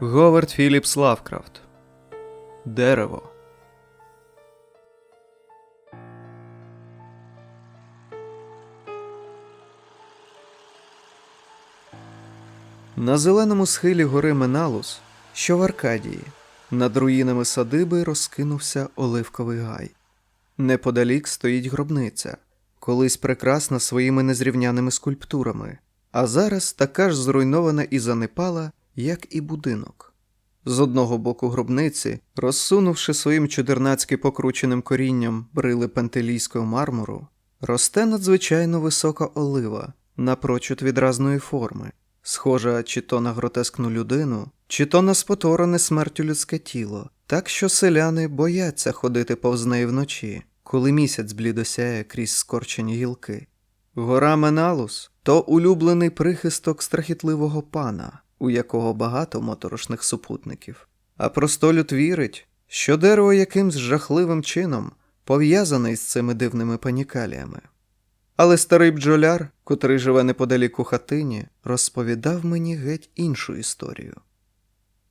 Говард Філіпс Лавкрафт. Дерево. На зеленому схилі гори Меналус, що в Аркадії, над руїнами садиби розкинувся оливковий гай. Неподалік стоїть гробниця, колись прекрасна своїми незрівняними скульптурами, а зараз така ж зруйнована і занепала, як і будинок. З одного боку гробниці, розсунувши своїм чудернацьки покрученим корінням брили пентелійського мармуру, росте надзвичайно висока олива, напрочуд відразної форми, схожа чи то на гротескну людину, чи то на спотворене смертю людське тіло, так що селяни бояться ходити повз неї вночі, коли місяць блідосяє крізь скорчені гілки. Гора Меналус то улюблений прихисток страхітливого пана, у якого багато моторошних супутників. А простолюд вірить, що дерево якимсь жахливим чином пов'язане із цими дивними панікаліями. Але старий бджоляр, котрий живе неподалік у хатині, розповідав мені геть іншу історію.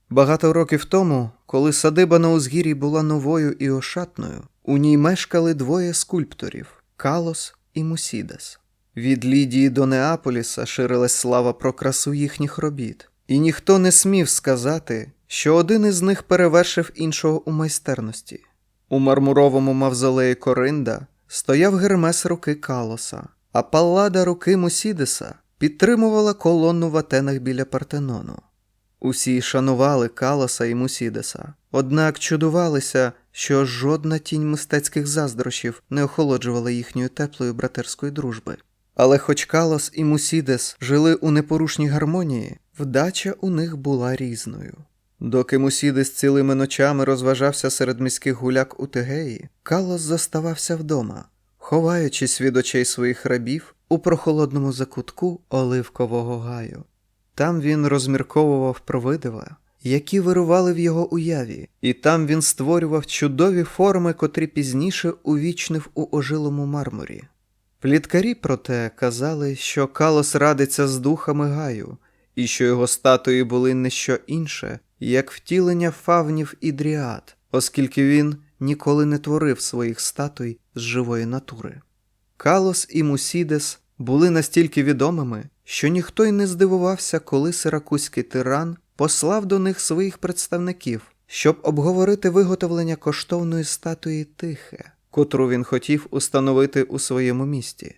Багато років тому, коли садиба на узгір'ї була новою і ошатною, у ній мешкали двоє скульпторів Калос і Мусідес. Від Лідії до Неаполіса ширилась слава про красу їхніх робіт, і ніхто не смів сказати, що один із них перевершив іншого у майстерності. У мармуровому мавзолеї Коринда стояв гермес руки Калоса, а паллада руки Мусідеса підтримувала колонну в атенах біля Партенону. Усі шанували Калоса і Мусідеса, однак чудувалися, що жодна тінь мистецьких заздрощів не охолоджувала їхньої теплої братерської дружби. Але хоч Калос і Мусідес жили у непорушній гармонії, вдача у них була різною. Доки Мусідес цілими ночами розважався серед міських гуляк у Тегеї, Калос заставався вдома, ховаючись від очей своїх рабів у прохолодному закутку оливкового гаю. Там він розмірковував про видива, які вирували в його уяві, і там він створював чудові форми, котрі пізніше увічнив у ожилому мармурі. Пліткарі, проте, казали, що Калос радиться з духами гаю, і що його статуї були не що інше, як втілення фавнів і дріад, оскільки він ніколи не творив своїх статуй з живої натури. Калос і Мусідес були настільки відомими, що ніхто й не здивувався, коли сиракузький тиран послав до них своїх представників, щоб обговорити виготовлення коштовної статуї Тихе, котру він хотів установити у своєму місті.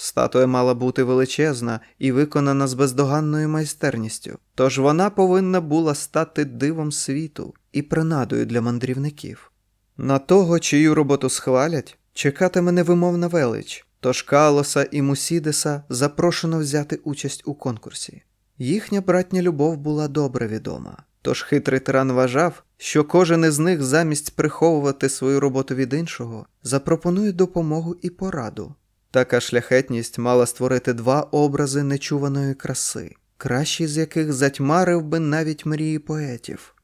Статуя мала бути величезна і виконана з бездоганною майстерністю, тож вона повинна була стати дивом світу і принадою для мандрівників. На того, чию роботу схвалять, чекатиме невимовна велич, тож Калоса і Мусідеса запрошено взяти участь у конкурсі. Їхня братня любов була добре відома, тож хитрий тиран вважав, що кожен із них замість приховувати свою роботу від іншого запропонує допомогу і пораду. Така шляхетність мала створити два образи нечуваної краси, кращий з яких затьмарив би навіть мрії поетів.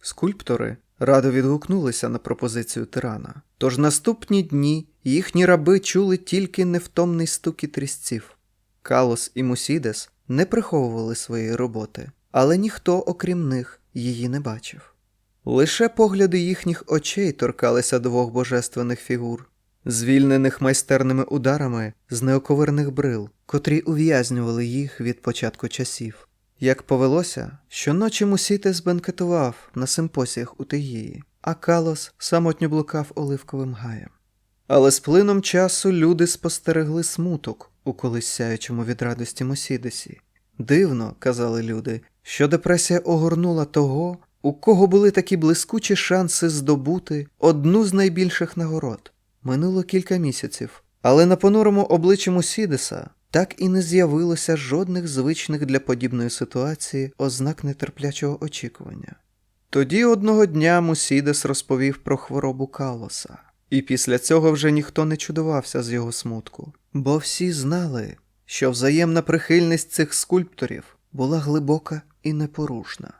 Скульптори радо відгукнулися на пропозицію тирана, тож наступні дні їхні раби чули тільки невтомний стукіт різців. Калос і Мусідес не приховували своєї роботи, але ніхто, окрім них, її не бачив. Лише погляди їхніх очей торкалися двох божественних фігур, звільнених майстерними ударами з неоковирних брил, котрі ув'язнювали їх від початку часів. Як повелося, щоночі Мусітес бенкетував на симпосіях у Тегії, а Калос самотньо блукав оливковим гаєм. Але з плином часу люди спостерегли смуток у колись сяючому від радості Мосідесі. Дивно, казали люди, що депресія огорнула того, у кого були такі блискучі шанси здобути одну з найбільших нагород. Минуло кілька місяців, але на понурому обличчі Мусідеса так і не з'явилося жодних звичних для подібної ситуації ознак нетерплячого очікування. Тоді одного дня Мусідес розповів про хворобу Калоса, і після цього вже ніхто не чудувався з його смутку, бо всі знали, що взаємна прихильність цих скульпторів була глибока і непорушна.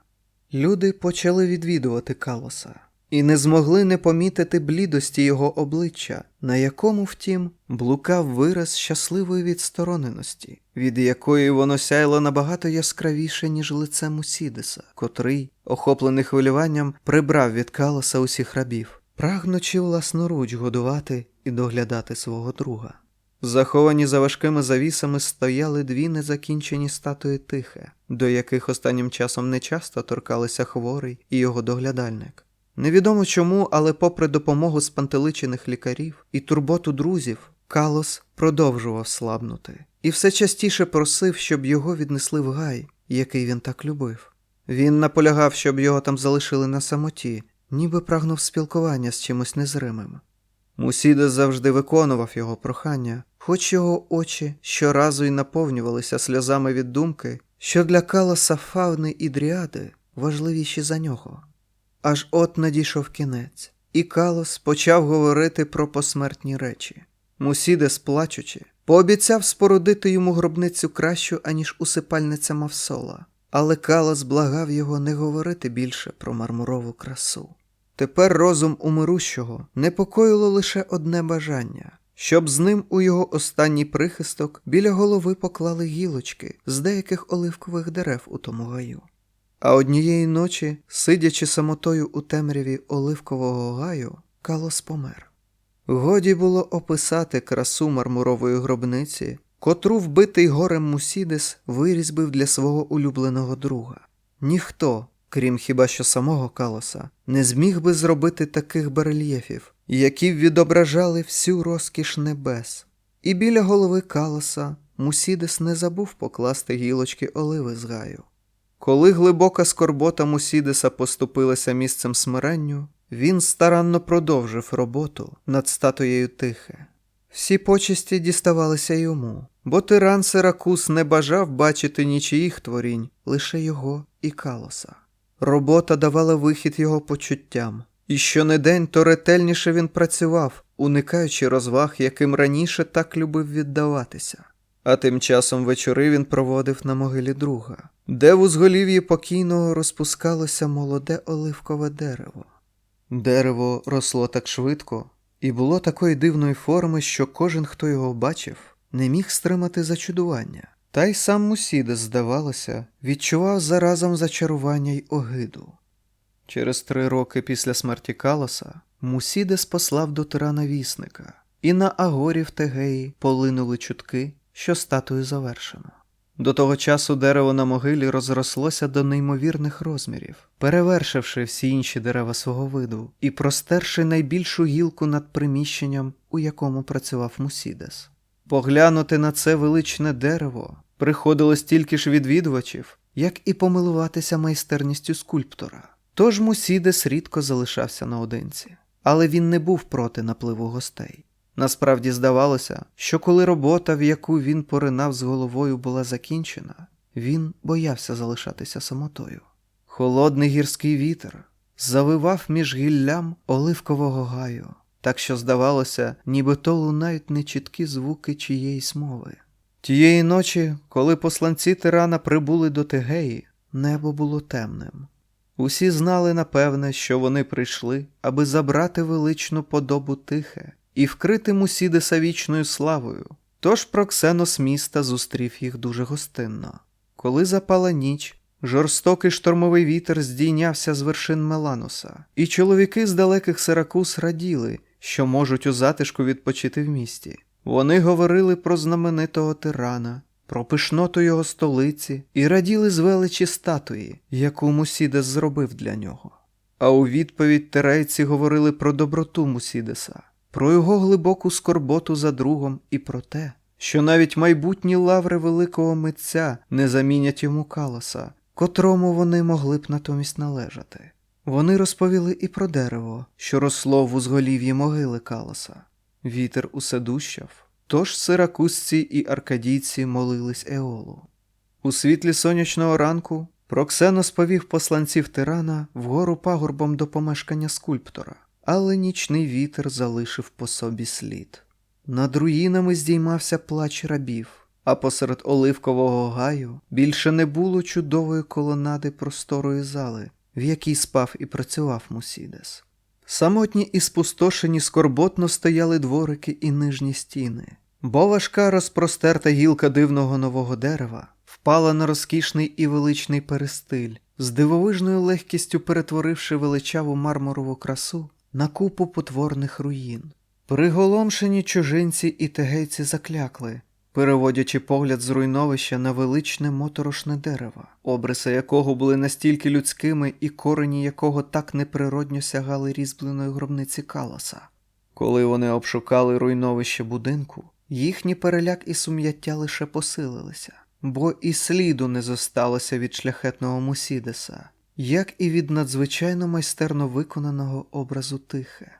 Люди почали відвідувати Калоса, і не змогли не помітити блідості його обличчя, на якому, втім, блукав вираз щасливої відстороненості, від якої воно сяйло набагато яскравіше, ніж лице Мусідеса, котрий, охоплений хвилюванням, прибрав від калоса усіх рабів, прагнучи власноруч годувати і доглядати свого друга. Заховані за важкими завісами стояли дві незакінчені статуї тихе, до яких останнім часом нечасто торкалися хворий і його доглядальник. Невідомо чому, але попри допомогу спантеличених лікарів і турботу друзів, Калос продовжував слабнути і все частіше просив, щоб його віднесли в гай, який він так любив. Він наполягав, щоб його там залишили на самоті, ніби прагнув спілкування з чимось незримим. Мусідес завжди виконував його прохання, хоч його очі щоразу й наповнювалися сльозами від думки, що для Калоса фавни і дріади важливіші за нього. Аж от надійшов кінець, і Калос почав говорити про посмертні речі. Мусідес, плачучи, пообіцяв спорудити йому гробницю кращу, аніж усипальниця Мавсола, але Калос благав його не говорити більше про мармурову красу. Тепер розум умирущого непокоїло лише одне бажання, щоб з ним у його останній прихисток біля голови поклали гілочки з деяких оливкових дерев у тому гаю. А однієї ночі, сидячи самотою у темряві оливкового гаю, Калос помер. Годі було описати красу мармурової гробниці, котру вбитий горем Мусідес вирізбив для свого улюбленого друга. Ніхто, крім хіба що самого Калоса, не зміг би зробити таких барельєфів, які відображали всю розкіш небес. І біля голови Калоса Мусідес не забув покласти гілочки оливи з гаю. Коли глибока скорбота Мусідеса поступилася місцем смиренню, він старанно продовжив роботу над статуєю тихе. Всі почесті діставалися йому, бо тиран Сиракус не бажав бачити нічиїх творінь, лише його і калоса. Робота давала вихід його почуттям, і щонедень то ретельніше він працював, уникаючи розваг, яким раніше так любив віддаватися. А тим часом вечори він проводив на могилі друга, де в узголів'ї покійного розпускалося молоде оливкове дерево. Дерево росло так швидко і було такої дивної форми, що кожен, хто його бачив, не міг стримати зачудування. Та й сам Мусідес, здавалося, відчував заразом зачарування й огиду. Через три роки після смерті Калоса Мусідес послав до тирана вісника, і на Агорі в Тегеї полинули чутки, що статую завершено. До того часу дерево на могилі розрослося до неймовірних розмірів, перевершивши всі інші дерева свого виду і простерши найбільшу гілку над приміщенням, у якому працював Мусідес. Поглянути на це величне дерево приходило стільки ж відвідувачів, як і помилуватися майстерністю скульптора. Тож Мусідес рідко залишався наодинці, але він не був проти напливу гостей. Насправді здавалося, що коли робота, в яку він поринав з головою, була закінчена, він боявся залишатися самотою. Холодний гірський вітер завивав між гіллям оливкового гаю, так що здавалося, ніби то лунають нечіткі звуки чиєїсь мови. Тієї ночі, коли посланці тирана прибули до Тегеї, небо було темним. Усі знали напевне, що вони прийшли, аби забрати величну подобу тихе і вкрити Мусідеса вічною славою. Тож Проксенос міста зустрів їх дуже гостинно. Коли запала ніч, жорстокий штормовий вітер здійнявся з вершин Меланоса, і чоловіки з далеких Сиракус раділи, що можуть у затишку відпочити в місті. Вони говорили про знаменитого тирана, про пишноту його столиці і раділи з величі статуї, яку Мусідес зробив для нього. А у відповідь терейці говорили про доброту Мусідеса, про його глибоку скорботу за другом і про те, що навіть майбутні лаври великого митця не замінять йому калоса, котрому вони могли б натомість належати. Вони розповіли і про дерево, що росло в узголів'ї могили калоса. Вітер усе дущав, тож сиракузці і аркадійці молились Еолу. У світлі сонячного ранку Проксенос повів посланців тирана вгору пагорбом до помешкання скульптора але нічний вітер залишив по собі слід. Над руїнами здіймався плач рабів, а посеред оливкового гаю більше не було чудової колонади просторої зали, в якій спав і працював Мусідес. Самотні і спустошені скорботно стояли дворики і нижні стіни, бо важка розпростерта гілка дивного нового дерева впала на розкішний і величний перестиль, з дивовижною легкістю перетворивши величаву мармурову красу на купу потворних руїн. Приголомшені чужинці і тегейці заклякли, переводячи погляд з руйновища на величне моторошне дерево, обриси якого були настільки людськими і корені якого так неприродньо сягали різьбленої гробниці Каласа. Коли вони обшукали руйновище будинку, їхній переляк і сум'яття лише посилилися, бо і сліду не зосталося від шляхетного Мусідеса, як і від надзвичайно майстерно виконаного образу тихе.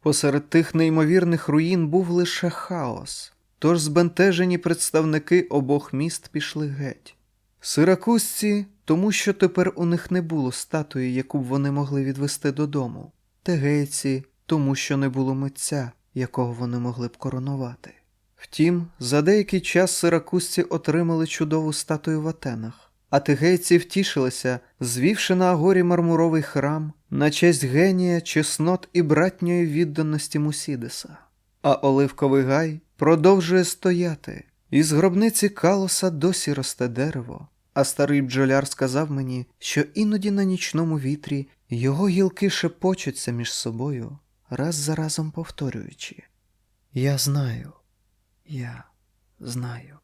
Посеред тих неймовірних руїн був лише хаос, тож збентежені представники обох міст пішли геть. Сиракузці, тому що тепер у них не було статуї, яку б вони могли відвести додому, тегейці, тому що не було митця, якого вони могли б коронувати. Втім, за деякий час сиракузці отримали чудову статую в Атенах, а тигейці втішилися, звівши на агорі мармуровий храм на честь генія, чеснот і братньої відданості Мусідеса. А оливковий гай продовжує стояти, і з гробниці Калоса досі росте дерево. А старий бджоляр сказав мені, що іноді на нічному вітрі його гілки шепочуться між собою, раз за разом повторюючи: Я знаю, я знаю.